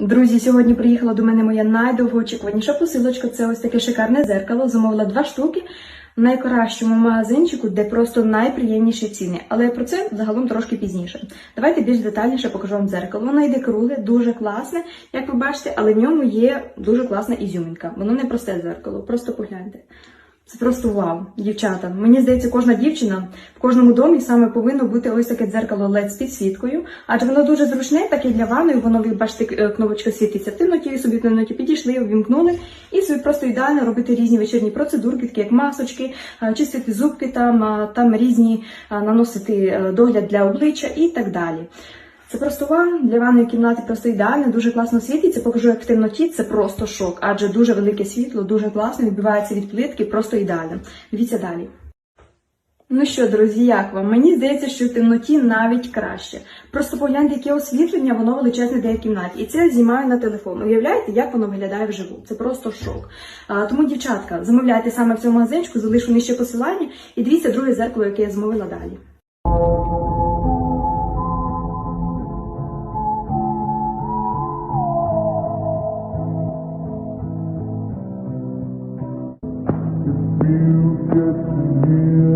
Друзі, сьогодні приїхала до мене моя найдовгоочікуваніша посилочка. Це ось таке шикарне зеркало. Замовила два штуки в найкращому магазинчику, де просто найприємніші ціни. Але про це загалом трошки пізніше. Давайте більш детальніше покажу вам дзеркало. Воно йде кругле, дуже класне, як ви бачите, але в ньому є дуже класна ізюмінка. Воно не просте дзеркало, просто погляньте. Це просто вау, дівчата. Мені здається, кожна дівчина в кожному домі саме повинно бути ось таке дзеркало LED з підсвіткою, адже воно дуже зручне, так і для ванної, воно, ви бачите, е, кнопочка світиться в темноті, собі в темноті підійшли, увімкнули, і собі просто ідеально робити різні вечірні процедурки, такі як масочки, е, чистити зубки, там, там різні наносити е, догляд для обличчя і так далі. Це просто вам для ванної кімнати просто ідеально, дуже класно світиться. Покажу, як в темноті це просто шок, адже дуже велике світло, дуже класно, відбивається від плитки, просто ідеально. Дивіться далі. Ну що, друзі, як вам? Мені здається, що в темноті навіть краще. Просто погляньте, яке освітлення, воно величезне де в кімнаті. І це знімаю на телефон. Уявляєте, як воно виглядає вживу? Це просто шок. А, тому, дівчатка, замовляйте саме в цьому магазинчику, залишу нижче посилання і дивіться друге зеркало, яке я замовила далі. get you